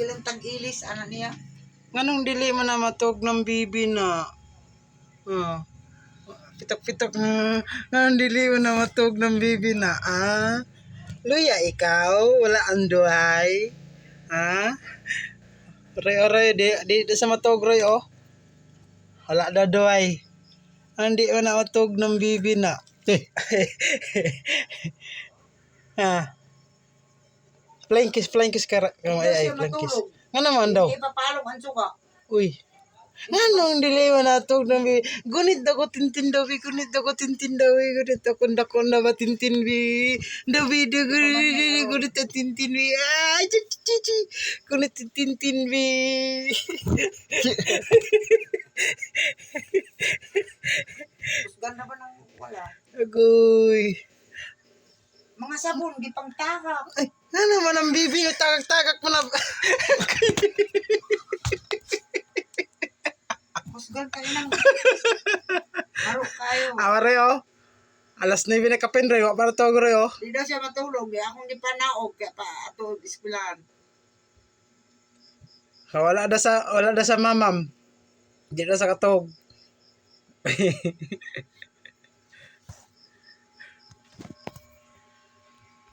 Kilang tag-ilis, anak niya. Nganong dili mo na matog ng bibi na? Oh. Pitok-pitok na. Nganong dili mo na matog ng bibi na? Ah? Luya ikaw? Wala ang duhay? Ha? Roy, oh, Roy, di, di, di sa matog, Roy, oh. Wala na duhay. Hindi mo na matog ng bibi na. ha? Flying kiss, flying kiss ka. Hindi Ay, ay, flying kiss. Nga naman daw. Hindi papalong ang suka. Uy. Dili mo natog na bi? Gunit ako tintin daw bi, gunit ako tintin daw bi, gunit ako ndako na ba tintin bi. Daw bi, daw gunit gunit ako tintin bi. Ay, chi chi chi chi. Gunit tintin bi. Ganda ba nang wala? Agoy. Mga sabon, di pang takak. Ay, ano naman ang bibi nga tagak-tagak mo na. Mas ganda kayo nang... Maro kayo. Awari oh. Alas 9 na kapin rin, wa para tog rin oh. Di daw siya matulog. Di akong di pa naog. Kaya pa ato ispilan. Wala da sa wala da sa mamam. Di na sa katog.